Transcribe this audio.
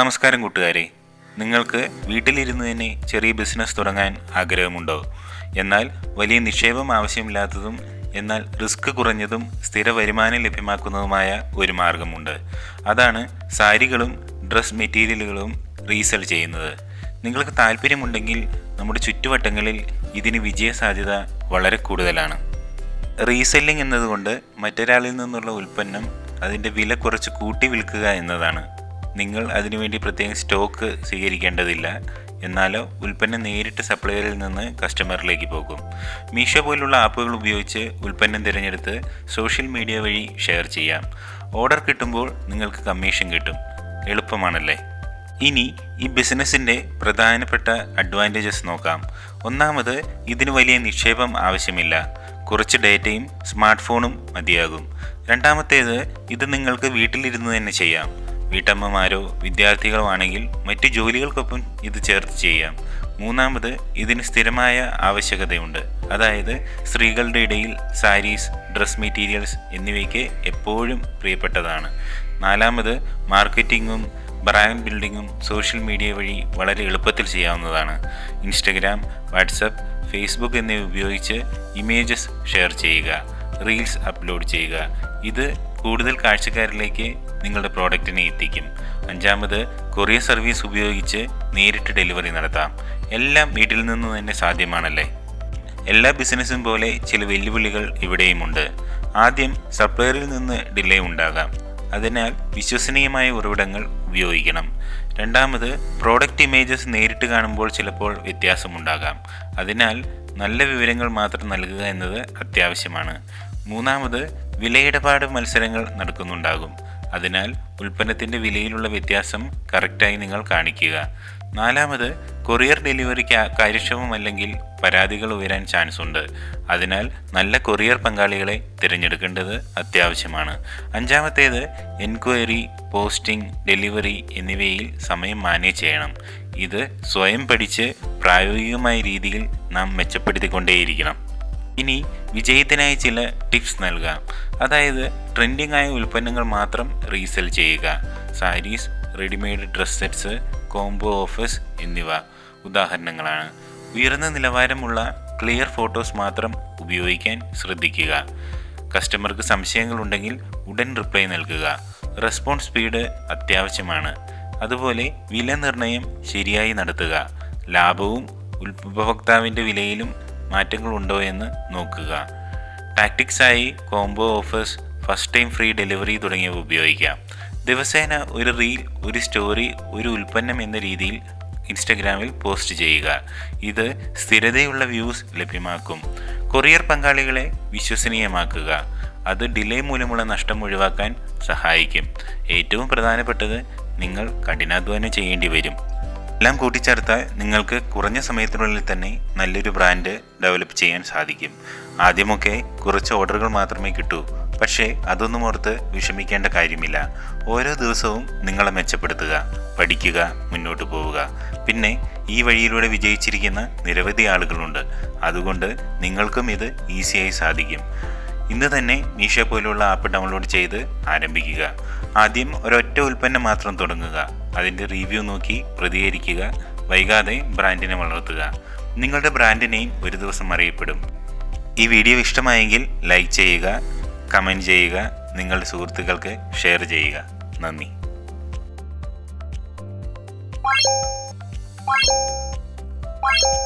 നമസ്കാരം കൂട്ടുകാരെ. നിങ്ങൾക്ക് വീട്ടിലിരുന്ന് തന്നെ ചെറിയ ബിസിനസ് തുടങ്ങാൻ ആഗ്രഹമുണ്ടോ? എന്നാൽ വലിയ നിക്ഷേപം ആവശ്യമില്ലാത്തതും എന്നാൽ റിസ്ക് കുറഞ്ഞതും സ്ഥിര വരുമാനം ലഭ്യമാക്കുന്നതുമായ ഒരു മാർഗമുണ്ട്. അതാണ് സാരികളും ഡ്രസ് മെറ്റീരിയലുകളും റീസെൽ ചെയ്യുന്നത്. നിങ്ങൾക്ക് താല്പര്യമുണ്ടെങ്കിൽ നമ്മുടെ ചുറ്റുവട്ടങ്ങളിൽ ഇതിന് വിജയസാധ്യത വളരെ കൂടുതലാണ്. റീസെല്ലിംഗ് എന്നതുകൊണ്ട് മറ്റൊരാളിൽ നിന്നുള്ള ഉൽപ്പന്നം അതിന്റെ വില കുറച്ച് കൂട്ടി വിൽക്കുക എന്നതാണ്. നിങ്ങൾ അതിനുവേണ്ടി പ്രത്യേകം സ്റ്റോക്ക് സ്വീകരിക്കേണ്ടതില്ല. എന്നാൽ ഉൽപ്പന്നം നേരിട്ട് സപ്ലയറിൽ നിന്ന് കസ്റ്റമറിലേക്ക് പോകും. മീഷോ പോലുള്ള ആപ്പുകൾ ഉപയോഗിച്ച് ഉൽപ്പന്നം തിരഞ്ഞെടുത്ത് സോഷ്യൽ മീഡിയ വഴി ഷെയർ ചെയ്യാം. ഓർഡർ കിട്ടുമ്പോൾ നിങ്ങൾക്ക് കമ്മീഷൻ കിട്ടും. എളുപ്പമാണല്ലേ? ഇനി ഈ ബിസിനസ്സിന്റെ പ്രധാനപ്പെട്ട അഡ്വാന്റേജസ് നോക്കാം. ഒന്നാമത് ഇതിന് വലിയ നിക്ഷേപം ആവശ്യമില്ല. കുറച്ച് ഡേറ്റയും സ്മാർട്ട് ഫോണും മതിയാകും. രണ്ടാമത്തേത് ഇത് നിങ്ങൾക്ക് വീട്ടിലിരുന്ന് തന്നെ ചെയ്യാം. വീട്ടമ്മമാരോ വിദ്യാർത്ഥികളോ ആണെങ്കിൽ മറ്റു ജോലികൾക്കൊപ്പം ഇത് ചേർത്ത് ചെയ്യാം. മൂന്നാമത് ഇതിന് സ്ഥിരമായ ആവശ്യകതയുണ്ട്. അതായത് സ്ത്രീകളുടെ ഇടയിൽ സാരീസ് ഡ്രസ് മെറ്റീരിയൽസ് എന്നിവയ്ക്ക് എപ്പോഴും പ്രിയപ്പെട്ടതാണ്. നാലാമത് മാർക്കറ്റിങ്ങും ബ്രാൻഡ് ബിൽഡിങ്ങും സോഷ്യൽ മീഡിയ വഴി വളരെ എളുപ്പത്തിൽ ചെയ്യാവുന്നതാണ്. ഇൻസ്റ്റഗ്രാം വാട്സപ്പ് ഫേസ്ബുക്ക് എന്നിവ ഉപയോഗിച്ച് ഇമേജസ് ഷെയർ ചെയ്യുക റീൽസ് അപ്ലോഡ് ചെയ്യുക. ഇത് കൂടുതൽ കാഴ്ചക്കാരിലേക്ക് നിങ്ങളുടെ പ്രോഡക്റ്റിനെ എത്തിക്കും. അഞ്ചാമത് കൊറിയർ സർവീസ് ഉപയോഗിച്ച് നേരിട്ട് ഡെലിവറി നടത്താം. എല്ലാം വീട്ടിൽ നിന്ന് തന്നെ സാധ്യമാണല്ലേ? എല്ലാ ബിസിനസ്സും പോലെ ചില വെല്ലുവിളികൾ ഇവിടെയുമുണ്ട്. ആദ്യം സപ്ലയറിൽ നിന്ന് ഡിലേ ഉണ്ടാകാം. അതിനാൽ വിശ്വസനീയമായ ഉറവിടങ്ങൾ ഉപയോഗിക്കണം. രണ്ടാമത് പ്രോഡക്റ്റ് ഇമേജസ് നേരിട്ട് കാണുമ്പോൾ ചിലപ്പോൾ വ്യത്യാസമുണ്ടാകാം. അതിനാൽ നല്ല വിവരങ്ങൾ മാത്രം നൽകുക എന്നത് അത്യാവശ്യമാണ്. മൂന്നാമത് വിലയിടപാട് മത്സരങ്ങൾ നടക്കുന്നുണ്ടാകും. അതിനാൽ ഉൽപ്പന്നത്തിന്റെ വിലയിലുള്ള വ്യത്യാസം കറക്റ്റായി നിങ്ങൾ കാണിക്കുക. നാലാമത് കൊറിയർ ഡെലിവറിക്ക് കാര്യക്ഷമമല്ലെങ്കിൽ പരാതികൾ ഉയരാൻ ചാൻസ് ഉണ്ട് അതിനാൽ നല്ല കൊറിയർ പങ്കാളികളെ തിരഞ്ഞെടുക്കേണ്ടത് അത്യാവശ്യമാണ്. അഞ്ചാമത്തേത് എൻക്വയറി പോസ്റ്റിംഗ് ഡെലിവറി എന്നിവയിൽ സമയം മാനേജ് ചെയ്യണം. ഇത് സ്വയം പഠിച്ച് പ്രായോഗികമായ രീതിയിൽ നാം മെച്ചപ്പെടുത്തിക്കൊണ്ടേയിരിക്കണം. ഇനി വിജയത്തിനായി ചില ടിപ്സ് നൽകാം. അതായത് ട്രെൻഡിങ് ആയ ഉൽപ്പന്നങ്ങൾ മാത്രം റീസെൽ ചെയ്യുക. Saris readymade dress sets combo offers എന്നിവ ഉദാഹരണങ്ങളാണ്. ഉയർന്ന നിലവാരമുള്ള ക്ലിയർ ഫോട്ടോസ് മാത്രം ഉപയോഗിക്കാൻ ശ്രദ്ധിക്കുക. കസ്റ്റമർക്ക് സംശയങ്ങൾ ഉണ്ടെങ്കിൽ ഉടൻ റിപ്ലൈ നൽകുക. റെസ്പോൺസ് സ്പീഡ് അത്യാവശ്യമാണ്. അതുപോലെ വില നിർണയം ശരിയായി നടത്തുക. ലാഭവും ഉപഭോക്താവിന്റെ വിലയിലും മാറ്റങ്ങളുണ്ടോ എന്ന് നോക്കുക. ടാക്ടിക്സായി combo offers first time free delivery തുടങ്ങിയവ ഉപയോഗിക്കാം. ദിവസേന ഒരു റീൽ ഒരു സ്റ്റോറി ഒരു ഉൽപ്പന്നം എന്ന രീതിയിൽ ഇൻസ്റ്റഗ്രാമിൽ പോസ്റ്റ് ചെയ്യുക. ഇത് സ്ഥിരതയുള്ള വ്യൂസ് ലഭ്യമാക്കും. കൊറിയർ പങ്കാളികളെ വിശ്വസനീയമാക്കുക. അത് ഡിലേ മൂലമുള്ള നഷ്ടം ഒഴിവാക്കാൻ സഹായിക്കും. ഏറ്റവും പ്രധാനപ്പെട്ടത് നിങ്ങൾ കഠിനാധ്വാനം ചെയ്യേണ്ടി വരും. എല്ലാം കൂട്ടിച്ചേർത്താൽ നിങ്ങൾക്ക് കുറഞ്ഞ സമയത്തിനുള്ളിൽ തന്നെ നല്ലൊരു ബ്രാൻഡ് ഡെവലപ്പ് ചെയ്യാൻ സാധിക്കും. ആദ്യമൊക്കെ കുറച്ച് ഓർഡറുകൾ മാത്രമേ കിട്ടൂ. പക്ഷേ അതൊന്നും ഓർത്ത് വിഷമിക്കേണ്ട കാര്യമില്ല. ഓരോ ദിവസവും നിങ്ങളെ മെച്ചപ്പെടുത്തുക പഠിക്കുക മുന്നോട്ട് പോവുക. പിന്നെ ഈ വഴിയിലൂടെ വിജയിച്ചിരിക്കുന്ന നിരവധി ആളുകളുണ്ട്. അതുകൊണ്ട് നിങ്ങൾക്കും ഇത് ഈസിയായി സാധിക്കും. ഇന്ന് തന്നെ മീഷോ പോലുള്ള ആപ്പ് ഡൗൺലോഡ് ചെയ്ത് ആരംഭിക്കുക. ആദ്യം ഒരൊറ്റ ഉൽപ്പന്നം മാത്രം തുടങ്ങുക. അതിന്റെ റിവ്യൂ നോക്കി പ്രതികരിക്കുക. വൈകാതെ ബ്രാൻഡിനെ വളർത്തുക. നിങ്ങളുടെ ബ്രാൻഡിനെയും ഒരു ദിവസം അറിയപ്പെടും. ഈ വീഡിയോ ഇഷ്ടമായെങ്കിൽ ലൈക്ക് ചെയ്യുക കമന്റ് ചെയ്യുക നിങ്ങളുടെ സുഹൃത്തുക്കൾക്ക് ഷെയർ ചെയ്യുക. നന്ദി. Bye.